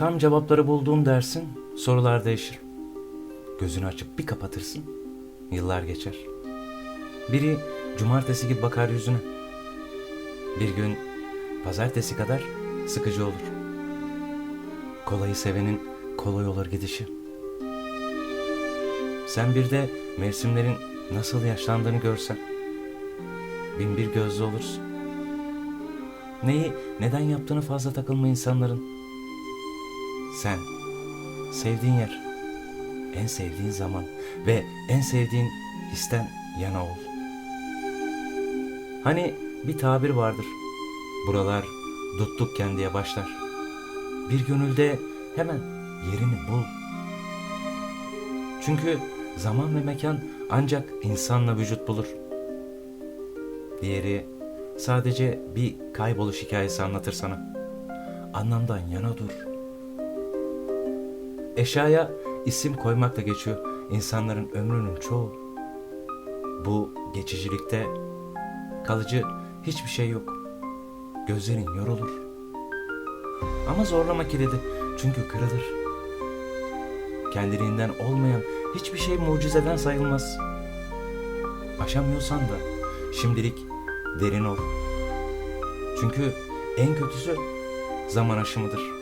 Tam cevapları bulduğum dersin, sorular değişir. Gözünü açıp bir kapatırsın, yıllar geçer. Biri cumartesi gibi bakar yüzüne. Bir gün pazartesi kadar sıkıcı olur. Kolayı sevenin kolay olur gidişi. Sen bir de mevsimlerin nasıl yaşlandığını görsen. Bin bir gözlü olursun. Neyi, neden yaptığını fazla takılma insanların. Sen, sevdiğin yer, en sevdiğin zaman ve en sevdiğin histen yana ol. Hani bir tabir vardır. Buralar tuttukken diye başlar. Bir gönülde hemen yerini bul. Çünkü zaman ve mekan ancak insanla vücut bulur. Diğeri sadece bir kayboluş hikayesi anlatır sana. Anlamdan yana dur. Eşyaya isim koymakla geçiyor insanların ömrünün çoğu. Bu geçicilikte kalıcı hiçbir şey yok. Gözlerin yorulur. Ama zorlama kilidi çünkü kırılır. Kendiliğinden olmayan hiçbir şey mucizeden sayılmaz. Aşamıyorsan da şimdilik derin ol. Çünkü en kötüsü zaman aşımıdır.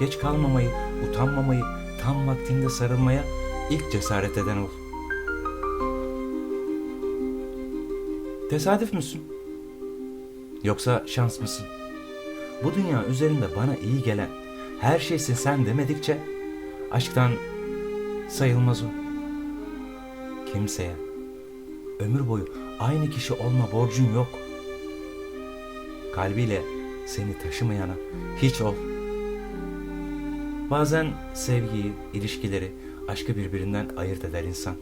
Geç kalmamayı, utanmamayı, tam vaktinde sarılmaya ilk cesaret eden ol. Tesadüf müsün? Yoksa şans mısın? Bu dünya üzerinde bana iyi gelen her şeysin sen demedikçe aşktan sayılmaz o. Kimseye ömür boyu aynı kişi olma borcun yok. Kalbiyle seni taşımayana hiç ol. Bazen sevgiyi, ilişkileri, aşkı birbirinden ayırt eder insan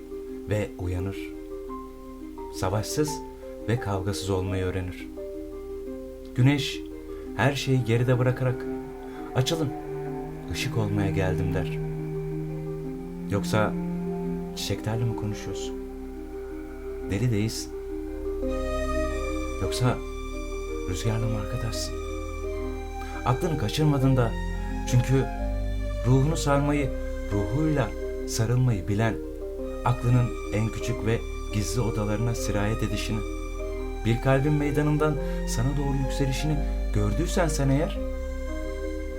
ve uyanır. Savaşsız ve kavgasız olmayı öğrenir. Güneş her şeyi geride bırakarak açılın, ışık olmaya geldim der. Yoksa çiçeklerle mi konuşuyorsun? Deli değilsin. Yoksa rüzgarla mı arkadaşsın? Aklını kaçırmadın da çünkü ruhunu sarmayı, ruhuyla sarılmayı bilen, aklının en küçük ve gizli odalarına sirayet edişini, bir kalbin meydanından sana doğru yükselişini gördüysen sen eğer,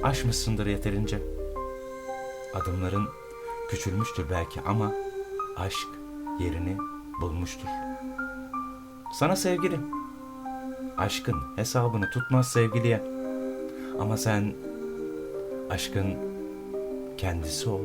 aşmışsındır yeterince. Adımların küçülmüştür belki ama aşk yerini bulmuştur. Sana sevgilim, aşkın hesabını tutmaz sevgiliye. Ama sen aşkın kendisi ol.